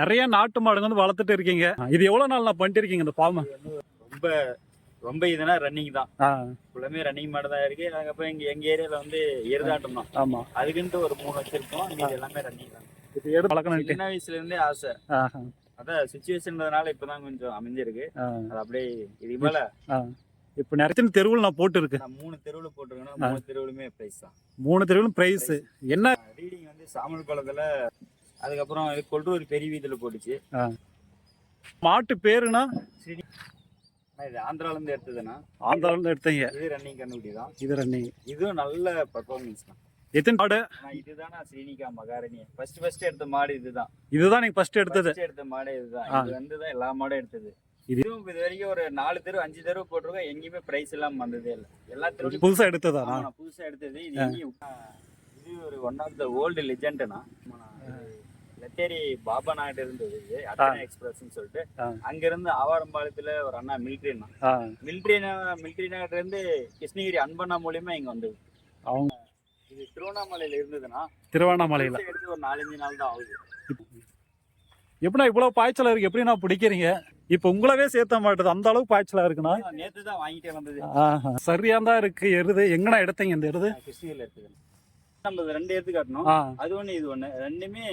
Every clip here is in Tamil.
நிறைய நாட்டு மாடுங்க வந்து வளர்த்துட்டு இருக்கீங்க. இது எவ்வளவு நாள் நான் பண்ணிட்டு இருக்கீங்க இந்த ஃபார்ம் ரொம்ப ரொம்ப இதுனா ரன்னிங் தான். ஃபுல்லாமே ரன்னிங் மாடு தான் இருக்கு. அதுக்கப்புறம் எங்க எங்க ஏரியால வந்து எருதாட்டம் தான். ஆமா. அதுக்குன்ட்டு ஒரு மூணு வச்சிருக்கோம் மீதி எல்லாமே ரன்னிங் தான். இது வளர்க்கணும் சின்ன வயசுல இருந்தே ஆசை. அதான் சுச்சுவேஷன்றதுனால இப்பதான் கொஞ்சம் அமைஞ்சிருக்கு. அது அப்படியே இதுக்கு மேல இப்ப நிறைய தெருவில் நான் போட்டு இருக்கு நான் மூணு தெருவுல போட்டிருக்கேன்னா மூணு தெருவுலுமே பிரைஸ் தான். மூணு தெருவிலும் பிரைஸ் என்ன? ரீடிங் வந்து சாமல் குளத்துல அதுக்கப்புறம் இது கொல்றூர் பெரிய வீதியில போட்டுச்சு. மாட்டு பேருனா? ஆனா இது ஆந்திரால இருந்து எடுத்ததுன்னா ஆந்திரால இருந்து எடுத்தீங்க. இது ரன்னிங் கண்டுபிடி தான். இது ரன்னிங் இதுவும் நல்ல பர்ஃபார்மன்ஸ் தான். எத்தனை மாடு? இதுதான் ஸ்ரீனிகா மகாரணி. ஃபர்ஸ்ட் ஃபர்ஸ்ட் எடுத்த மாடு இதுதான். இதுதான் நீங்க ஃபர்ஸ்ட் எடுத்தது? எடுத்த மாடு இதுதான். இது வந்து தான் எல்லா மாடும் எடுத்தது. இது- இதுவும் இது வரைக்கும் ஒரு நாலு தெரு அஞ்சு தெரு போட்டிருக்கோம். எங்கேயுமே பிரைஸ் எல்லாம் வந்ததே இல்லை. எல்லா தெருவுலையும் புதுசா எடுத்ததா? புதுசா எடுத்தது. இது இது ஒரு ஒன் ஆஃப் த ஓல்டு லெஜெண்ட்னா லத்தேரி பாபா நாயுடு இருந்தது. இது அட்டனா எக்ஸ்பிரஸ்னு சொல்லிட்டு. அங்க இருந்து ஆவாரம்பாளையத்துல ஒரு Anna military Anna military military நகர்ல இருந்து கிருஷ்ணகிரி அன்பண்ணா மூலியமா இங்க வந்தது. அவங்க இது திருவண்ணாமலையில இருந்ததுன்னா திருவண்ணாமலையில. எடுத்து ஒரு நாலஞ்சு நாள் தான் ஆகுது. எப்படின்னா இவ்வளவு பாய்ச்சலா இருக்கு? எப்படி நான் பிடிக்கிறீங்க? இப்ப உங்களவே சேர்த்த மாட்டுது. அந்த அளவுக்கு பாய்ச்சலா இருக்குண்ணா? நேத்து தான் வாங்கிட்டே வந்தது. சரியா தான் இருக்கு. எருது. எங்கண்ணா எடுத்தீங்க இந்த எருது? கிருஷ்ணகிரில எடுத்தது நம்ம ரெண்டு எடுத்து காட்டணும். அது ஒண்ணு இது ஒண்ணு. ரெண்டுமே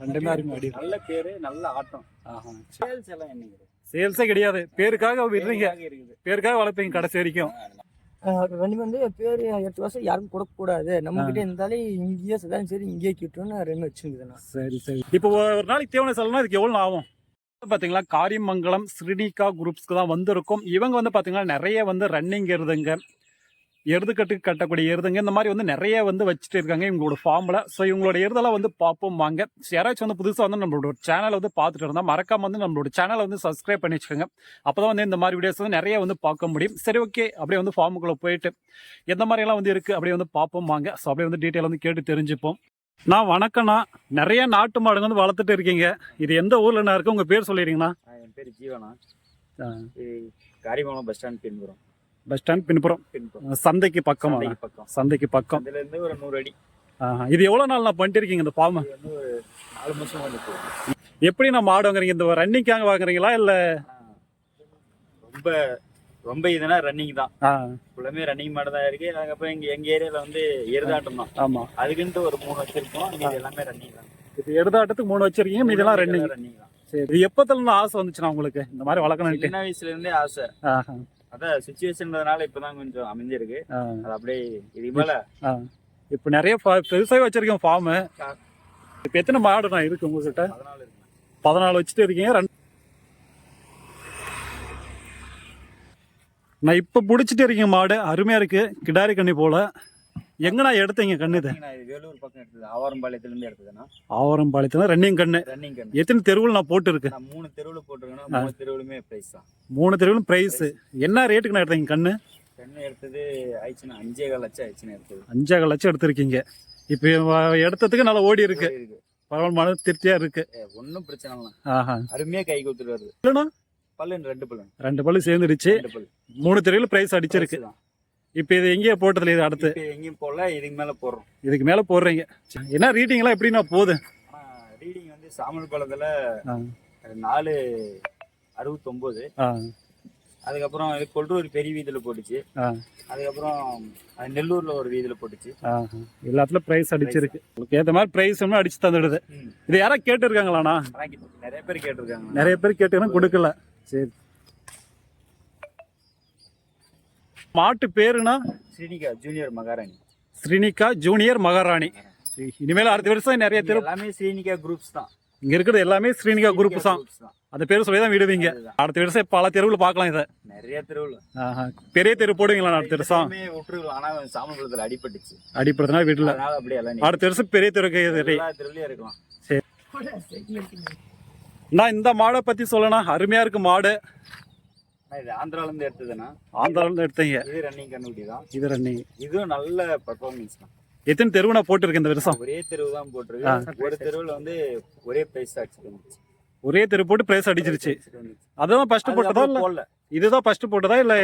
ரெண்டுமே அடி நல்ல பேரு நல்ல ஆட்டம். ஆஹா. சேல்ஸ் எல்லாம் என்னங்க சேல்ஸே கிடையாது. பேருக்காக விடுறீங்க பேருக்காக வளர்ப்பீங்க கடைசி வரைக்கும். ரெண்டு வந்து பேர் எட்டு வருஷம் யாருக்கும் கொடுக்கக்கூடாது நம்ம கிட்ட இருந்தாலே இங்கேயே சதாலும் சரி இங்கேயே கிட்டோம்னு ரெண்டு வச்சுருக்குதுண்ணா சரி சரி. இப்போ ஒரு நாளைக்கு தீவனம் செலவுனா இதுக்கு எவ்வளோ ஆகும் பார்த்தீங்களா காரியமங்கலம் ஸ்ரீனிகா குரூப்ஸ்க்கு தான் வந்திருக்கும். இவங்க வந்து பார்த்தீங்கன்னா நிறைய வந்து ரன்னிங் எருதுங்க எருதுக்கட்டுக்கு கட்டக்கூடிய எருதுங்க. இந்த மாதிரி வந்து நிறைய வந்து வச்சுட்டு இருக்காங்க. இவங்களோட ஃபார்மில் ஸோ இவங்களோட எருதெல்லாம் வந்து பார்ப்போம் வாங்க. யாராச்சும் வந்து புதுசாக வந்து நம்மளோட சேனலை வந்து பார்த்துட்டு இருந்தால் மறக்காம வந்து நம்மளோட சேனலை வந்து சப்ஸ்கிரைப் பண்ணி வச்சுக்கோங்க. அப்போ தான் வந்து இந்த மாதிரி வீடியோஸ் வந்து நிறைய வந்து பார்க்க முடியும். சரி ஓகே அப்படியே வந்து ஃபார்முக்குள்ளே போயிட்டு எந்த மாதிரியெல்லாம் வந்து இருக்குது அப்படியே வந்து பார்ப்போம் வாங்க. ஸோ அப்படியே வந்து டீட்டெயில் வந்து கேட்டு தெரிஞ்சுப்போம். நான் வணக்கம்ண்ணா நிறைய நாட்டு மாடுங்க வந்து வளர்த்துட்டு இருக்கீங்க. இது எந்த ஊர்லண்ணா இருக்கு? உங்க பேர் சொல்லிடுங்கண்ணா என் பேர் ஜீவனா காரியமங்கலம் பஸ் ஸ்டாண்ட் பின்புறம். பஸ் ஸ்டாண்ட் பின்புறம். சந்தைக்கு பக்கமா சந்தைக்கு பக்கம். ஒரு நூறு அடி. இது எவ்வளவு நாள் நான் பண்ணிட்டு இருக்கீங்க இந்த ஃபார்ம் இது நாலு போகும் எப்படி நான் மாடு வாங்குறீங்க? இந்த ரன்னிங்காக வாங்குறீங்களா இல்ல? ரொம்ப ரொம்ப இதுனா ரன்னிங் தான். ஃபுல்லாமே ரன்னிங் மாடு தான் இருக்கு. அதுக்கப்புறம் எங்க எங்க ஏரியால வந்து எருதாட்டம் தான். ஆமா. அதுக்குன்ட்டு ஒரு மூணு வச்சிருக்கோம். மீதி எல்லாமே ரன்னிங் தான். இது எடுதாட்டத்துக்கு மூணு வச்சிருக்கீங்க இதெல்லாம் ரன்னிங் ரன்னிங் தான். சரி இது எப்பத்துல இருந்து ஆசை வந்துச்சுண்ணா உங்களுக்கு? இந்த மாதிரி வளர்க்கணும்ட்டு. சின்ன வயசுல இருந்தே ஆசை. அதான் சுச்சுவேஷன்றதுனால இப்பதான் கொஞ்சம் அமைஞ்சிருக்கு. அது அப்படியே இதுக்கு மேல. இப்ப நிறைய பெருசாவே வச்சிருக்கேன் ஃபார்ம். இப்ப எத்தனை மாடுண்ணா இருக்கு உங்ககிட்ட? பதினாலு வச்சுட்டு இருக்கீங்க ரெண்டு நான் இப்ப புடிச்சிட்டு இருக்கீங்க மாடு. அருமையா இருக்கு. கிடாரி கண்ணி போல. எங்கண்ணா எடுத்தீங்க கண்ணு இது? வேலூர் பக்கம் எடுத்தது ஆவாரம்பாளையத்துல இருந்து எடுத்ததுன்னா ஆவரம்பாளையத்துல ரன்னிங் கண்ணு. ரன்னிங் கண்ணு. எத்தனை தெருவில் நான் போட்டு இருக்கு நான் மூணு தெருவுல போட்டிருக்கேன்னா மூணு தெருவுலுமே பிரைஸ் தான். மூணு தெருவிலும் பிரைஸ் என்ன ரேட்டுக்கு நான் எடுத்தீங்க கண்ணு? கண்ணு எடுத்தது ஆயிடுச்சுன்னா அஞ்சே கால் லட்சம் ஆயிடுச்சுன்னு எடுத்தது. அஞ்சாக லட்சம் எடுத்திருக்கீங்க. இப்போ எடுத்ததுக்கு நல்லா ஓடி இருக்கு. பரவாயில்ல மன திருப்தியா இருக்கு. ஒன்றும் பிரச்சனை இல்லை ஆஹா. அருமையா கை கொடுத்துட்டு வருது. இல்லைண்ணா? பல்லுன்னு ரெண்டு பல்லு ரெண்டு பல்லு சேர்ந்துடுச்சு. பல்லு. மூணு தெருவில் பிரைஸ் அடிச்சிருக்கு. இப்போ இது எங்கேயே போட்டதுல இது அடுத்து. எங்கேயும் போடல இதுக்கு மேல போடுறோம். இதுக்கு மேல போடுறீங்க. என்ன ரீட்டிங்லாம் எப்படிண்ணா போகுது? ரீடிங் வந்து சாமல் குளத்துல. நாலு அறுபத்தொம்போது. அதுக்கப்புறம் இது கொல்றூர் பெரிய வீதியில போட்டுச்சு. அதுக்கப்புறம் அது நெல்லூர்ல ஒரு வீதியில போட்டுச்சு. எல்லாத்துலயும் பிரைஸ் அடிச்சிருக்கு. உங்களுக்கு ஏத்த மாதிரி பிரைஸ் அடிச்சு தந்துடுது. இது யாரா கேட்டிருக்காங்களாண்ணா? நிறைய பேர் கேட்டிருக்காங்க. நிறைய பேர் கேட்டுக்கணும் கொடுக்கல. சரி. மாட்டு பேருனா? ஸ்ரீனிகா ஜூனியர் மகாராணி. ஸ்ரீனிகா ஜூனியர் மகாராணி. சரி, இனிமேல் அடுத்த வருஷம் நிறைய தெரு எல்லாமே ஸ்ரீனிகா குரூப்ஸ் தான். இங்க இருக்கிறது எல்லாமே ஸ்ரீனிகா குரூப் தான். அந்த பேர் சொல்லி தான் விடுவீங்க. அடுத்த வருஷம் பல தெருவில் பார்க்கலாம் இதை. நிறைய தெருவுல. பெரிய தெரு போடுவீங்களா அடுத்த வருஷம்? விட்டுருக்கலாம் ஆனா சாமல் குளத்துல அடிபட்டுச்சு வீட்டில். அடுத்த வருஷம் பெரிய தெருக்கு சரி தெருவுலயும் இருக்கலாம். நான் இந்த மாடை பத்தி சொல்லணும். அருமையா இருக்கு மாடு. இது ஆந்திரால இருந்து எடுத்ததுன்னா ஆந்திரால இருந்து எடுத்தீங்க. இது ரன்னிங் கண்டுபிடி தான். இது ரன்னிங் இதுவும் நல்ல பர்ஃபார்மன்ஸ் தான். எத்தனை தெருவு நான் போட்டிருக்கேன் இந்த வருஷம்? ஒரே தெருவு தான் போட்டிருக்கு. ஒரு தெருவுல வந்து ஒரே பிரைஸ் அடிச்சுட்டு வந்துச்சு ஒரே தெரு போட்டு பிரைஸ் அடிச்சிருச்சு. அதுதான் ஃபர்ஸ்ட் போட்டதா இல்ல? இதுதான் ஃபர்ஸ்ட் போட்டதா இல்ல?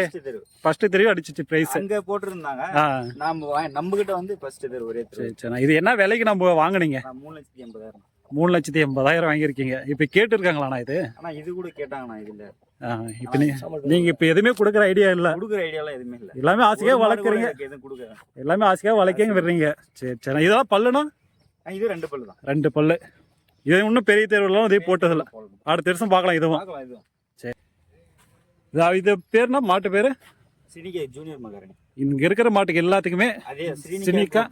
ஃபர்ஸ்ட் தெரு அடிச்சிச்சு பிரைஸ் அங்க போட்டிருந்தாங்க. நாம நம்ம கிட்ட வந்து ஃபர்ஸ்ட் தெரு ஒரே தெரு. இது என்ன விலைக்கு நம்ம வாங்குனீங்க? மூணு லட்சத்தி எண்பதாயிரம். மூணு லட்சத்தி எண்பதாயிரம் வாங்கியிருக்கீங்க. இப்போ கேட்டிருக்காங்களாண்ணா இது? ஆனா இது கூட கேட்டாங்கண்ணா இதுல. இப்போ நீங்கள் இப்போ எதுவுமே கொடுக்குற ஐடியா இல்லை. கொடுக்குற ஐடியாலாம் எதுவுமே இல்ல. எல்லாமே ஆசையாக வளர்க்குறீங்க. எதுவும் எல்லாமே ஆசையாக வளர்க்கங்க விடுறீங்க. சரி சரி. இதெல்லாம் பல்லுனா இது ரெண்டு பல்லு தான். ரெண்டு பல்லு. இது இன்னும் பெரிய தேர்வுலாம் இதே போட்டதில்ல. அடுத்த வருஷம் பார்க்கலாம் இதுவும். இதுவும். இது- இது பேர்னா மாட்டு பேர்? சினிகே ஜூனியர் மகாரணி. இங்கே இருக்கிற மாட்டுக்கு எல்லாத்துக்குமே சினிகா?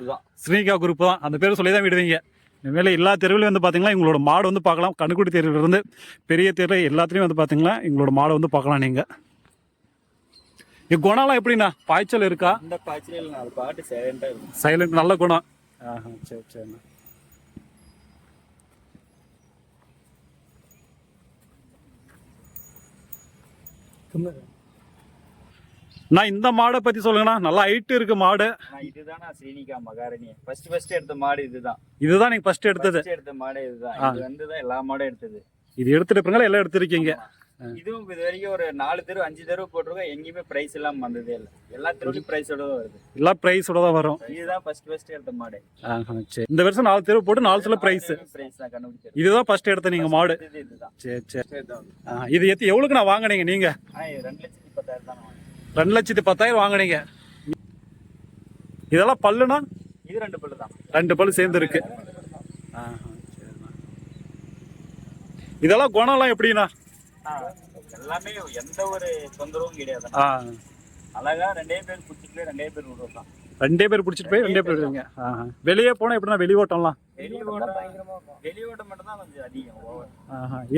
ஸ்ரீனிகா குரூப் தான். அந்த பேர் சொல்லி தான் விடுவீங்க. இனிமேல் எல்லா தெருவிலையும் வந்து பார்த்தீங்கன்னா எங்களோட மாடு வந்து பார்க்கலாம். கண்ணுக்குடி தெருவிலிருந்து பெரிய தெரு எல்லாத்துலேயும் வந்து பார்த்தீங்கன்னா எங்களோட மாடை வந்து பார்க்கலாம் நீங்கள் இது குணம்லாம் எப்படிண்ணா? பாய்ச்சல் இருக்கா? இந்த பாய்ச்சல் அது பாட்டு சைலண்டா இருக்கும். சைலண்ட் நல்ல குணம். ஆஹா சரி சரிண்ணா. நான் இந்த மாடை பற்றி சொல்லுங்கண்ணா. நல்லா ஹைட்டு இருக்கு மாடு. இதுதான் ஸ்ரீனிகா மகாரணி. ஃபர்ஸ்ட் ஃபர்ஸ்ட் எடுத்த மாடு இதுதான். இதுதான் நீங்கள் ஃபர்ஸ்ட் எடுத்தது. எடுத்த மாடு இதுதான். இது வந்து தான் எல்லா மாடும் எடுத்தது. இது எடுத்துட்டு இருப்பீங்களா எல்லாம் எடுத்திருக்கீங்க. இதுவும் இது வரைக்கும் ஒரு நாலு தெரு அஞ்சு தெரு போட்டிருக்கோம். எங்கேயுமே பிரைஸ் எல்லாம் வந்ததே இல்லை. எல்லா தெருவுலையும் பிரைஸோட தான் வருது. எல்லாம் ப்ரைஸோட தான் வரும். இதுதான் ஃபர்ஸ்ட் ஃபர்ஸ்ட் எடுத்த மாடு. சரி. இந்த வருஷம் நாலு தெருவு போட்டு நாலு சில ப்ரைஸ் பிரைஸ் தான் கண்டுபிடிச்சது இதுதான் ஃபர்ஸ்ட் எடுத்த நீங்கள் மாடு. சரி சரி. இது எத்தி எவ்வளோக்கு நான் வாங்கினீங்க இது ரெண்டு லட்சத்தி பத்தாயிரம் தான். ரெண்டு லட்சத்தி பத்தாயிரம் வாங்கினீங்க. இதெல்லாம் பல்லுனா? இது ரெண்டு பல்லு தான். ரெண்டு பல்லு சேர்ந்து இருக்கு. இதெல்லாம் குணம்லாம் எப்படிண்ணா? ஆ, எல்லாமே எந்த ஒரு தொந்தரவும் கிடையாது அழகா ரெண்டே பேர் குடிச்சிட்டு ரெண்டே பேர் தான் ரெண்டே பேர் பிடிச்சிட்டு போய் ரெண்டே பேர் விடுவீங்க. வெளியே போனால் எப்படின்னா வெளி ஓட்டம்லாம்? பயங்கரமா இருக்கும். வெளியோட மட்டும் தான் கொஞ்சம் அதிகம்.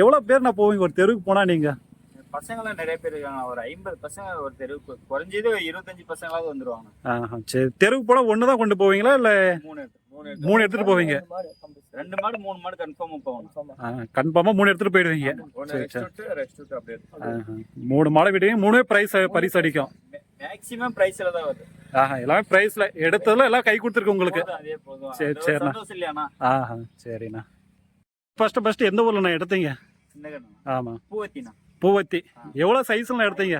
எவ்வளோ பேர் நான் போவீங்க? ஒரு தெருவுக்கு போனால் நீங்கள் பசங்களாம் நிறைய பேர் இருக்காங்க. ஒரு ஐம்பது பசங்க ஒரு தெருவுக்கு. குறைஞ்சது இருபத்தஞ்சு பசங்களாவது வந்துருவாங்க. ஆஹா சரி. தெருவுக்கு போனால் ஒன்று தான் கொண்டு போவீங்களா? இல்லை மூணு எடுத்து- மூணு எடுத்து- மூணு எடுத்துகிட்டு போவீங்க. ரெண்டு மாடு மூணு மாடு கன்ஃபார்மா போகணும். ஆமா. கன்ஃபார்மாக மூணு எடுத்துகிட்டு போயிடுவீங்க. மூணு மாடை விடுவீங்க மூணே ப்ரைஸ் பரிசு அடிக்கும். மேக்ஸிமம் பிரைஸ்ல தான் வருது. ஆஹா எல்லாமே ப்ரைஸில் எடுத்ததுல எல்லாம் கை கொடுத்துருக்கு உங்களுக்கு. போதும், அதே போதும். சரி, சரிண்ணா. ஆஹா சரிண்ணா. ஃபர்ஸ்ட் ஃபர்ஸ்ட் எந்த ஊரில் நான் எடுத்தீங்க ஆமாம் பூவத்தினா பூவத்தி. எவ்வளோ சைஸ்ல எடுத்தீங்க?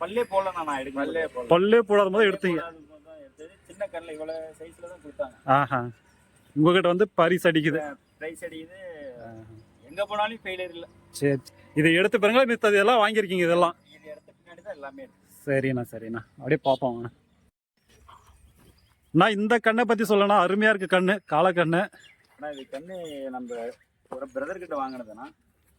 பல்லே நான் எடுக்க பல்லே போடாத போது எடுத்தீங்க. சின்ன கண்ணில் இவ்வளவு சைஸ்ல தான் கொடுத்தாங்க. ஆஹா. உங்ககிட்ட வந்து பரிசு அடிக்குது. பிரைஸ் அடிக்குது. எங்க போனாலும் ஃபெயிலியர் இல்ல. சரி. இதை எடுத்த பிறகு மித்தது எல்லாம் வாங்கியிருக்கீங்க இதெல்லாம்? இது எடுத்த பின்னாடி தான் எல்லாமே இருக்கு. சரிண்ணா சரிண்ணா. அப்படியே பார்ப்போம். நான் இந்த கண்ணை பற்றி சொல்லணும் அருமையாக இருக்கு கண்ணு காலக்கண்ணு ஆனா இது கண்ணு நம்ம ஒரு பிரதர் கிட்ட வாங்கினதுன்னா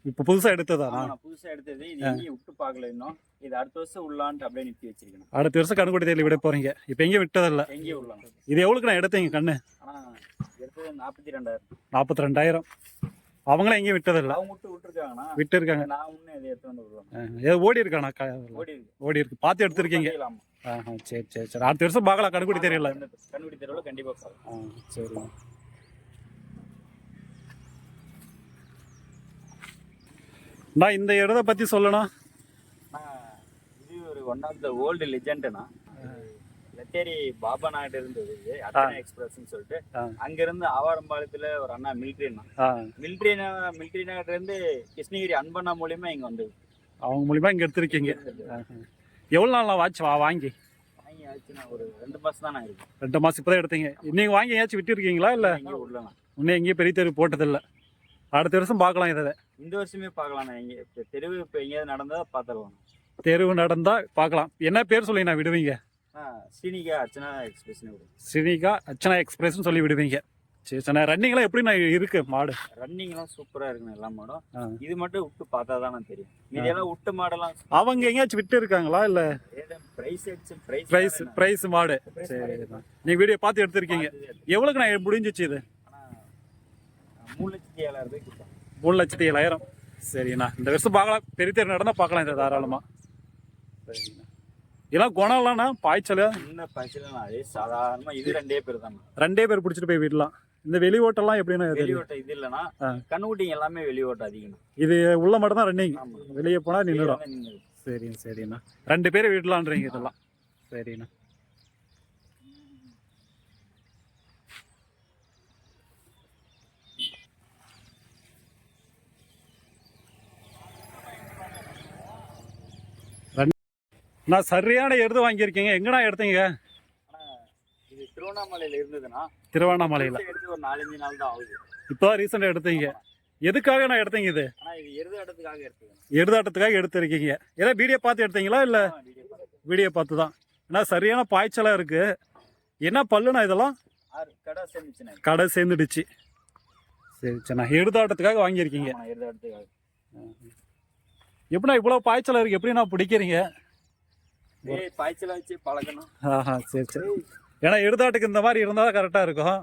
இப்போ புதுசாக எடுத்ததாண்ணா நான் புதுசா எடுத்தது. இது எங்கேயும் விட்டு பார்க்கல இன்னும். இது அடுத்த வருஷம் உள்ளான்ட்டு அப்படியே நிறுத்தி வச்சிருக்கேன் அடுத்த வருஷம் கண்ணுக்குடி தேடி விட போகிறீங்க இப்போ எங்கேயும் விட்டதில்ல. எங்கேயும் உள்ளான் இது எவ்வளோக்கு நான் எடுத்தீங்க கண்ணு? எடுத்தது நாற்பத்தி ரெண்டாயிரம் நாற்பத்தி ரெண்டாயிரம் அவங்களும் எங்கேயும் விட்டதில்ல. அவங்க விட்டு விட்டுருக்காங்கன்னா விட்டு இருக்காங்க நான் இன்னும் இதை எடுத்து வந்து ஏதோ ஓடி இருக்காண்ணா ஓடி இருக்கு. ஓடி இருக்கு. பார்த்து எடுத்திருக்கீங்க? ஆஹா சரி சரி சரி. அடுத்த வருஷம் பார்க்கலாம். கண்ணுக்குடி தெரியல கண்ணுக்குடி தெருவில் கண்டிப்பா பார்க்கலாம். ஆ சரி. நான் இந்த இடத்த பற்றி சொல்லணும் இது ஒரு ஒன் ஆஃப் த ஓல்டு லெஜெண்ட்னா லத்தேரி பாபா நாடு இருந்தது அத்தனை எக்ஸ்பிரஸ்னு சொல்லிட்டு. ஆ. அங்க இருந்து ஆவாரம்பாளையத்துல ஒரு அண்ணா மிலிட்ரினா மிலிட்ரி மிலிட்ரி நகர்ல இருந்து கிருஷ்ணகிரி அன்பண்ணா மூலியமா இங்க வந்தது அவங்க மூலியமா இங்கே எடுத்திருக்கீங்க. ஆஹா. எவ்வளோ நாள் வாட்ச் வா வாங்கி? வாங்கி ஆச்சுன்னா ஒரு ரெண்டு மாசம் தான் ரெண்டு மாதம் இப்போ தான் எடுத்தீங்க. நீங்கள் வாங்கி ஏதாச்சும் விட்டுருக்கீங்களா இல்லை? எங்கேயும் விடலாம் இன்னும் எங்கேயும் பெரிய தெரு போட்டதில்லை. அடுத்த வருஷம் பார்க்கலாம் இதை. இந்த வருஷமே பார்க்கலாம் நான் இங்க தெருவு இப்ப எங்கேயாவது நடந்தா பாத்துடலாம் தெருவு நடந்தால் பார்க்கலாம். என்ன பேர் சொல்லி நான் விடுவீங்க? ஸ்ரீனிகா அர்ச்சனா எக்ஸ்பிரஸ் ஸ்ரீனிகா அர்ச்சனா எக்ஸ்பிரஸ்னு சொல்லி விடுவீங்க. சரி சரி ரன்னிங்லாம் எப்படி நான் இருக்கு மாடு? ரன்னிங் எல்லாம் சூப்பரா இருக்குண்ணா எல்லா மாடும். இது மட்டும் விட்டு பார்த்தா தான் தெரியும். மீதியெல்லாம் விட்டு மாடெல்லாம் அவங்க எங்கேயாச்சும் விட்டு இருக்காங்களா இல்லை? பிரைஸ் ப்ரைஸ் ப்ரைஸ் மாடு சரி நீங்கள் வீடியோ பார்த்து எடுத்திருக்கீங்க. எவ்வளோக்கு நான் முடிஞ்சிச்சு இது? மூணு லட்சத்தி ஏழாயிரம் ரூபாய்க்கு. மூணு லட்சத்தி ஏழாயிரம்? சரிண்ணா. இந்த வருஷம் பார்க்கலாம். பெரிய தேர் நடந்தால் பார்க்கலாம் இதை தாராளமாக சரிண்ணா. இதெல்லாம் குணம்லாம்ண்ணா பாய்ச்சல்? சின்ன பைசல அதே சாதாரணமா இது ரெண்டே பேர் தான் ரெண்டே பேர் பிடிச்சிட்டு போய் விடலாம். இந்த வெளி ஓட்டெல்லாம் எப்படின்னா இது? வெளியோட்டம் இது இல்லைன்னா. கண்ணுக்குட்டிங்க எல்லாமே வெளியோட்டம் அதிகம் இது உள்ள மட்டும் தான் ரன்னிங் வெளியே போனால் நின்றுடும். சரிங்க சரிண்ணா. ரெண்டு பேரும் விடலான்றீங்க இதெல்லாம். சரிண்ணா. நான் சரியான எருது வாங்கியிருக்கீங்க. எங்கண்ணா எடுத்தீங்க? இது திருவண்ணாமலை திருவண்ணாமலையில இருந்ததுன்னா திருவண்ணாமலையில. எடுத்து ஒரு நாலஞ்சு நாள் தான் ஆகுது. இப்போதான் ரீசெண்டா எடுத்தீங்க. எதுக்காக நான் எடுத்தீங்க இது? ஆனா இது எருது இடத்துக்காக எடுத்தது எருதாட்டத்துக்காக எடுத்திருக்கீங்க. ஏதாவது வீடியோ பார்த்து எடுத்தீங்களா இல்ல? வீடியோ பார்த்து. தான். ஏன்னா சரியான பாய்ச்சலா இருக்கு. என்ன பல்லுண்ணா இதெல்லாம்? கடை சேர்ந்துச்சுண்ணே கடை சேர்ந்துடுச்சு. சரி சரிண்ணா எருதாட்டத்துக்காக வாங்கியிருக்கீங்க. எப்படிண்ணா இவ்வளோ பாய்ச்சலா இருக்கு? எப்படிண்ணா பிடிக்கிறீங்க? வச்சு பழக்கணும் ஆஹா சரி சரி. ஏன்னா எருதாட்டுக்கு இந்த மாதிரி இருந்தால் தான் கரெக்டாக இருக்கும்.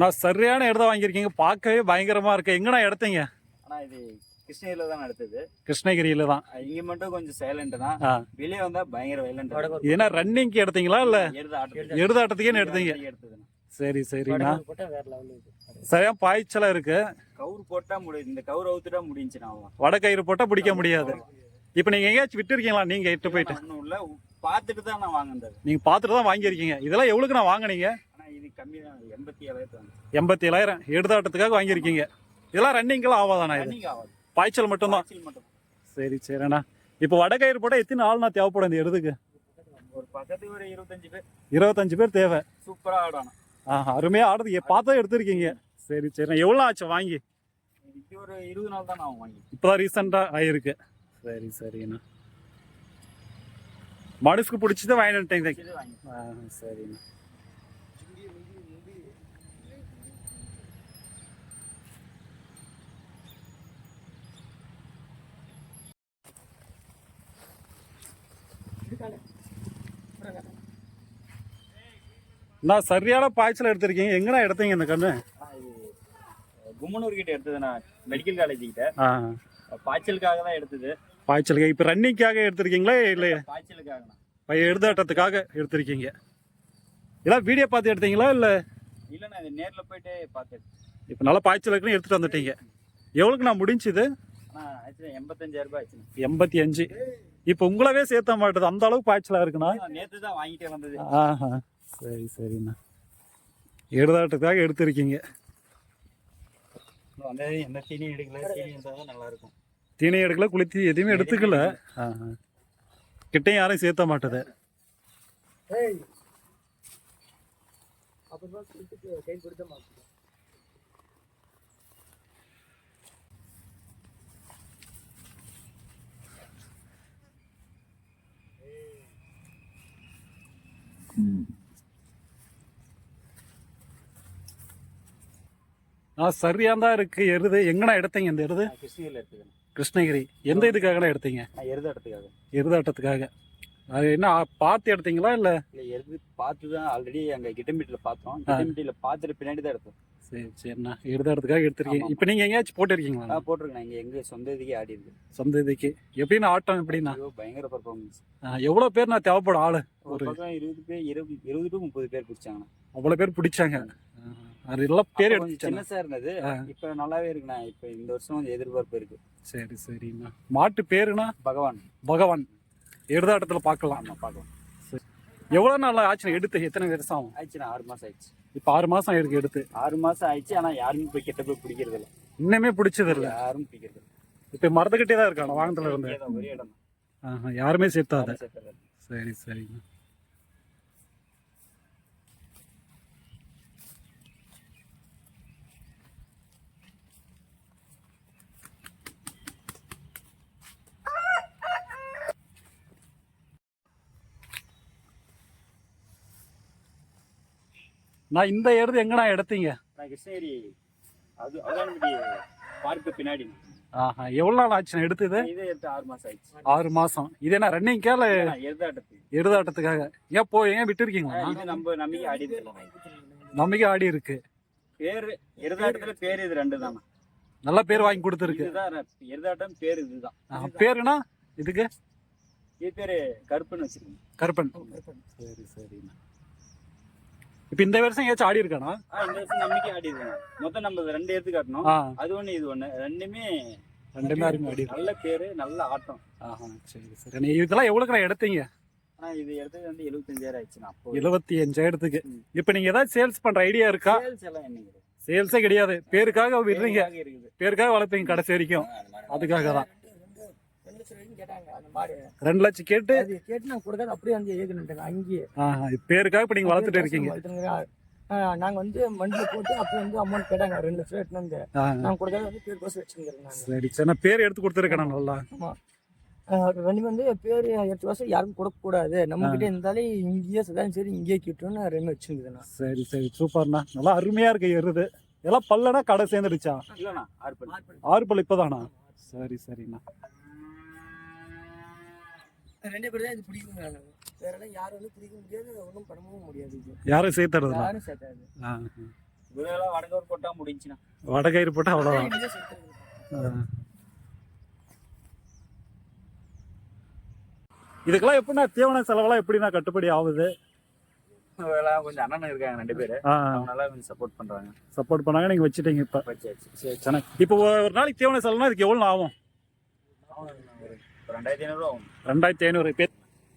நான் சரியான இடத்த வாங்கியிருக்கீங்க. பார்க்கவே பயங்கரமா இருக்கு. எங்கண்ணா எடுத்தீங்க? ஆனா இது கிருஷ்ணகிரியில தான் எடுத்தது. கிருஷ்ணகிரியில தான். இங்க மட்டும் கொஞ்சம் சைலண்ட் தான். வெளியே வந்தா பயங்கர வைலண்ட் இது என்ன ரன்னிங்க்கு எடுத்தீங்களா இல்ல? எருதாட்டத்துக்கே எடுத்தீங்க. எடுத்ததுண்ணா சரி சரிண்ணா. சரியா பாய்ச்சலா இருக்கு. கவுர் போட்டா முடியும் இந்த கவுர் அவுத்துட்டா முடிஞ்சுண்ணா வடக்கயிறு போட்டா பிடிக்க முடியாது. இப்போ நீங்க எங்கேயாச்சும் விட்டுருக்கீங்களா? நீங்க இட்டு போயிட்டு. இல்லை. பார்த்துட்டு தான் நான் வாங்கினது. நீங்க பார்த்துட்டு தான் வாங்கியிருக்கீங்க. இதெல்லாம் எவ்வளவுக்கு நான் வாங்குனீங்க? இது கம்மி தான். எண்பத்தி ஏழாயிரத்து எண்பத்தி ஏழாயிரம். எடுதாட்டத்துக்காக வாங்கியிருக்கீங்க. இதெல்லாம் ரன்னிங்கெல்லாம் ஆகாதாண்ணா இது? பாய்ச்சல் மட்டும்தான். சரி சரிண்ணா. இப்போ வடக்கயிறு போட்டால் எத்தனை ஆள்னா தேவைப்படும் இந்த எருதுக்கு? ஒரு பக்கத்துக்கு ஒரு இருபத்தஞ்சு பேர். இருபத்தஞ்சு பேர் தேவை. சூப்பரா ஆடணும் ஆ அருமையாக ஆடுது. பார்த்தா எடுத்திருக்கீங்க. சரி சரிண்ணா எவ்வளோ ஆச்சு? வாங்கி. ஒரு இருபது நாள் தான் நான் வாங்கி இப்போ தான் ரீசெண்டாக ஆயிருக்கு. சரி சரிண்ணா மனசுக்கு பிடிச்சதை வாங்கிட்டு வந்துட்டீங்க இது வாங்கி ஆ சரிண்ணா நான் சரியான பாய்ச்சல் எடுத்திருக்கீங்க. எங்கண்ணா எடுத்தீங்க இந்த கண்ணு? கும்மனூர் கிட்ட எடுத்தது நான் மெடிக்கல் காலேஜ் கிட்ட. பாய்ச்சலுக்காக தான் எடுத்தது. பாய்ச்சலுக்கு இப்போ ரன்னிங்காக எடுத்திருக்கீங்களா இல்லை? பாய்ச்சலுக்காக பையன் எடுத்தாட்டத்துக்காக எடுத்திருக்கீங்க. இதெல்லாம் வீடியோ பார்த்து எடுத்தீங்களா இல்லை? இல்லைண்ணா இது நேர்ல போயிட்டு பார்த்தேன் இப்போ நல்லா பாய்ச்சல் இருக்குன்னு எடுத்துட்டு வந்துட்டீங்க. எவ்வளோக்கு நான் முடிஞ்சுது? எண்பத்தஞ்சாயிரம் ரூபாய் ஆச்சுண்ணா. எண்பத்தி அஞ்சு. இப்போ உங்களவே சேர்த்த மாட்டுது. அந்த அளவுக்கு பாய்ச்சலாக இருக்குண்ணா? நேற்று தான் வாங்கிட்டே வந்தது. ஆஹா. சரி சரிண்ணா. எடுதாட்டத்துக்காக எடுத்திருக்கீங்க. எந்த தீனி எடுக்கல? தீனி இருந்தால் தான் நல்லா இருக்கும் தீனி எடுக்கல குளித்தி எதுவுமே எடுத்துக்கல. ஆஹா கிட்டையும் யாரையும் சேர்த்த மாட்டுது. அப்புறமா நான் சரியாக தான் இருக்கு. எருது எங்கண்ணா எடுத்தீங்க இந்த எருது? கிருஷ்ணகிரியில் எடுத்தது கிருஷ்ணகிரி. எந்த இதுக்காகண்ணா எடுத்தீங்க? நான் எருது இடத்துக்காக எருதாட்டத்துக்காக. அது என்ன பார்த்து எடுத்தீங்களா இல்லை? இல்லை எருது பார்த்து தான் ஆல்ரெடி அங்கே கிட்டமீட்டில் பார்த்தோம். கிட்டமீட்டில் பார்த்துட்டு பின்னாடி தான் எடுத்தோம். சரி சரிண்ணா. எருதாட்டத்துக்காக எடுத்திருக்கீங்க. இப்போ நீங்கள் எங்கேயாச்சும் போட்டிருக்கீங்களா? நான் போட்டிருக்கேன். இங்கே எங்கள் சொந்த இதுக்கே ஆடி இருக்கு. சொந்த இதுக்கு. எப்படின்னா ஆட்டம் எப்படின்னா பயங்கர பர்ஃபார்மன்ஸ் எவ்வளோ பேர் நான் தேவைப்படும் ஆளு? ஒரு இருபது பேர் இருபது இருபது டு முப்பது பேர் பிடிச்சாங்க அவ்வளோ பேர் பிடிச்சாங்க. அது எல்லாம் பேர் எடுத்துச்சாங்க சின்னசா இருந்தது. இப்ப நல்லாவே இருக்குண்ணா இப்ப இந்த வருஷம் கொஞ்சம் எதிர்பார்ப்பு இருக்கு. சரி சரிண்ணா. மாட்டு பேருனா? பகவான். பகவான். எருதாட்டத்தில் பார்க்கலாம். ஆமா பார்க்கலாம். எவ்வளோ நாள் ஆச்சுண்ணா எடுத்து? எத்தனை வருஷம் ஆகும்? ஆயிடுச்சுண்ணா ஆறு மாசம் ஆயிடுச்சு. இப்போ ஆறு மாதம் இருக்கு எடுத்து. ஆறு மாசம் ஆயிடுச்சு ஆனா யாருமே போய் கிட்ட போய் பிடிக்கிறது இல்ல. இன்னுமே பிடிச்சது இல்லை யாரும் பிடிக்கிறது இப்போ மரத்துக்கிட்டே தான் இருக்கான வாங்கத்துல இருந்து. ஒரே இடம் யாருமே சேர்த்தாத. சரி சரிங்க நான் இந்த எருது எங்கண்ணா எடுத்தீங்க? நான் கிருஷ்ணகிரி. அது அதான்படி பார்க்கு பின்னாடி. ஆஹா எவ்வளோ நாள் ஆச்சுண்ணா எடுத்தது? இதே எடுத்து ஆறு மாசம் ஆயிடுச்சு. ஆறு மாசம். இது என்ன ரன்னிங் கேல நான் எருதாட்டத்துக்கு எருதாட்டத்துக்காக ஏன் போ ஏன் விட்டுருக்கீங்களா? இது நம்ம நம்பிக்கை ஆடி இருக்கு. நம்பிக்கை ஆடி இருக்கு. பேரு எருதாட்டத்துல பேரு இது ரெண்டு தானே. நல்ல பேர் வாங்கி கொடுத்துருக்கு. எருதாட்டம் பேரு இதுதான். பேருனா இதுக்கு? இது பேரு கருப்புன்னு வச்சிருக்கோம் கருப்பன். சரி சரிண்ணா இப்போ இந்த வருஷம் ஏதாச்சும் ஆடி இருக்கானா? இந்த வருஷம் நம்பிக்கை ஆடி இருக்கணும் மொத்தம் நம்ம ரெண்டு எடுத்து காட்டணும். அது ஒண்ணு இது ஒண்ணு. ரெண்டுமே ரெண்டுமே அருமை ஆடி. நல்ல பேரு நல்ல ஆட்டம். ஆஹா சரி சரி. நீ இதெல்லாம் எவ்வளோக்கு நான் எடுத்தீங்க? ஆனா இது எடுத்தது வந்து எழுபத்தஞ்சாயிரம் ஆயிடுச்சுண்ணா எழுபத்தி அஞ்சாயிரத்துக்கு இப்போ நீங்க ஏதாவது சேல்ஸ் பண்ற ஐடியா இருக்கா? சேல்ஸ் எல்லாம் என்னங்க சேல்ஸே கிடையாது. பேருக்காக விடுறீங்க. பேருக்காக வளர்ப்பீங்க கடைசி வரைக்கும். அதுக்காக தான். லட்சம் வரைக்கும் கேட்டாங்க அந்த மாடு ரெண்டு லட்சம் கேட்டு? அது கேட்டு நான் கொடுக்காத அப்படியே வந்து ஏகணுட்டாங்க அங்கேயே. பேருக்காக இப்போ நீங்கள் வளர்த்துட்டு இருக்கீங்க. வளர்த்துருங்க. ஆஹ் நாங்க வந்து மண்டியில் போட்டு அப்போ வந்து அமௌண்ட் கேட்டாங்க ரெண்டு லட்சம் எடுத்துன்னு வந்து. நான் கொடுக்காத வந்து பேர் கோசம் வச்சுருக்கிறேன் நான். சரி சரி. நான் பேர் எடுத்து கொடுத்துருக்கேன் நல்லா. ரெண்டு வந்து பேர் எட்டு வருஷம் யாருக்கும் கொடுக்கக்கூடாது நம்ம கிட்ட இருந்தாலே இங்கேயே சதாலும் சரி இங்கேயே கிட்டோன்னு ரெண்டு நான். சரி சரி. சூப்பர்ண்ணா. நல்லா அருமையாக இருக்கு எருது எல்லாம் பல்லனா கடை சேர்ந்துடுச்சா? இல்லைண்ணா ஆறு ஆறு பல் இப்போதானா? சரி சரிண்ணா. ரெண்டே பேர் தான் இது பிடிக்கும் நான் வேற எல்லாம் யாரும் வந்து பிடிக்க முடியாது ஒன்றும் பண்ணவும் முடியாது யாரும் சேர்த்துறதுண்ணா யாரும் சேர்த்தாது இதெல்லாம் வடகூர் போட்டா முடிஞ்சுண்ணா வடகயிறு போட்டால் அவ்வளோதான். இதுக்கெல்லாம் எப்படிண்ணா தீவன செலவெல்லாம் எப்படிண்ணா கட்டுப்படி ஆகுது கொஞ்சம் அண்ணன் இருக்காங்க ரெண்டு பேரு நல்லா கொஞ்சம் சப்போர்ட் பண்றாங்க சப்போர்ட் பண்ணாங்க நீங்கள் வச்சுட்டீங்க இப்போ வச்சாச்சு சரி சரி இப்போ ஒரு நாளைக்கு தீவன செலவுனா இதுக்கு எவ்வளோ ஆகும் ரெண்டாயிரத்தி ஆகும். ரெண்டாயிரத்தி ஐநூறு இப்போ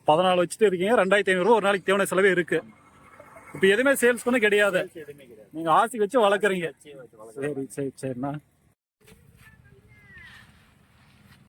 பதினாலு வச்சுட்டு இருக்கீங்க. ரெண்டாயிரத்தி ஐநூறுரூவா ஒரு நாளைக்கு தீவன செலவே இருக்கு. இப்போ எதுவுமே சேல்ஸ் பண்ண கிடையாது. நீங்கள் ஆசி வச்சு வளர்க்குறீங்க. சரி சரி சரிண்ணா.